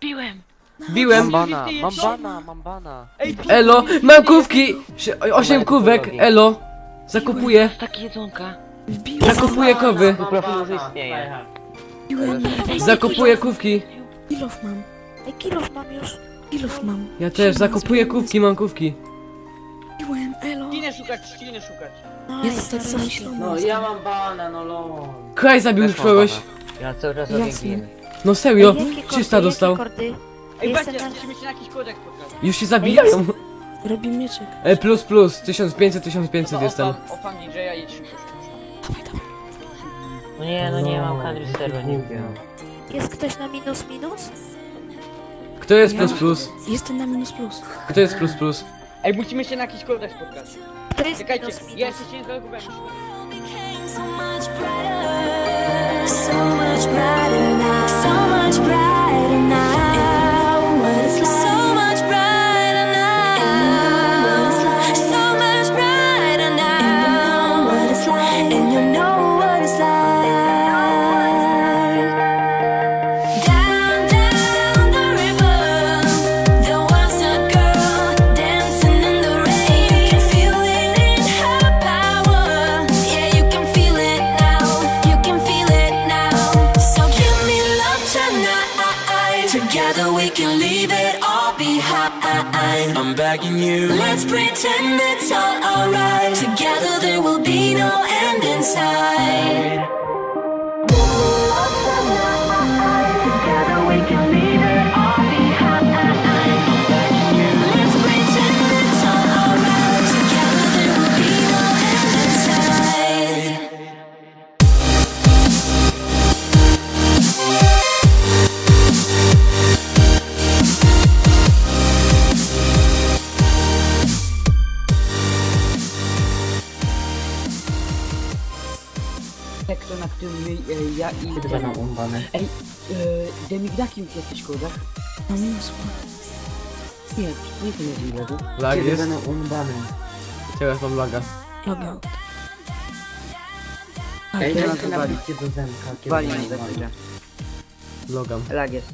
Biłem. Biłem. Mam bana, mam bana, mam bana. Ej, Elo, mam kówki! Sie- Osiem kówek, elo. Zakupuję, Takie jedzonka. Wbiłem, zakupuję kowy. Profil już istnieje. wbiłem. Zakupuję kówki. Kilof mam. Ej, kilof mam już. Kilof mam. Ja też zakupuję kówki, mam kówki. Wbiłem, elo. Trzciny szukać, trzciny szukać. Jest tak samo No ja mam bana, no lol. Kraj zabił Też mam kogoś. bana. Ja cały czas Jasne. obiegłem. No serio, Ej, jakie 300 kordy, dostał. Jakie kordy? Ej, Jestem patrzcie, na- musimy się na jakiś kodek spotkać. Już się zabijają. Robi mieczek. E, plus plus, 1500, 1500 jestem. Opam DJ-a i szybko. Dawaj, dawaj. No nie, no nie mam kadry serwa, nie wiem. Jest ktoś na minus minus? Kto jest plus plus? Jestem na minus plus. Kto jest plus plus? Ej, musimy się na jakiś kodek spotkać. Kto jest Czekajcie, minus ja minus? jeszcze się nie zalogowałem. bright. Together we can leave it all behind. I'm begging you. Let's pretend it's all alright. Together there will be no end in sight. Sektor, na którym my, e, ja i... Kiedy będą umbane? Ej, e, Demik, daki mi jakiś kodach? Na minus Nie, nie to nie jest ile, Lag jest? będą umbane? Teraz mam laga. Logout. Ej, Tak, teraz napiszcie do Zemka, kiedy Wali. Logam. Lag jest.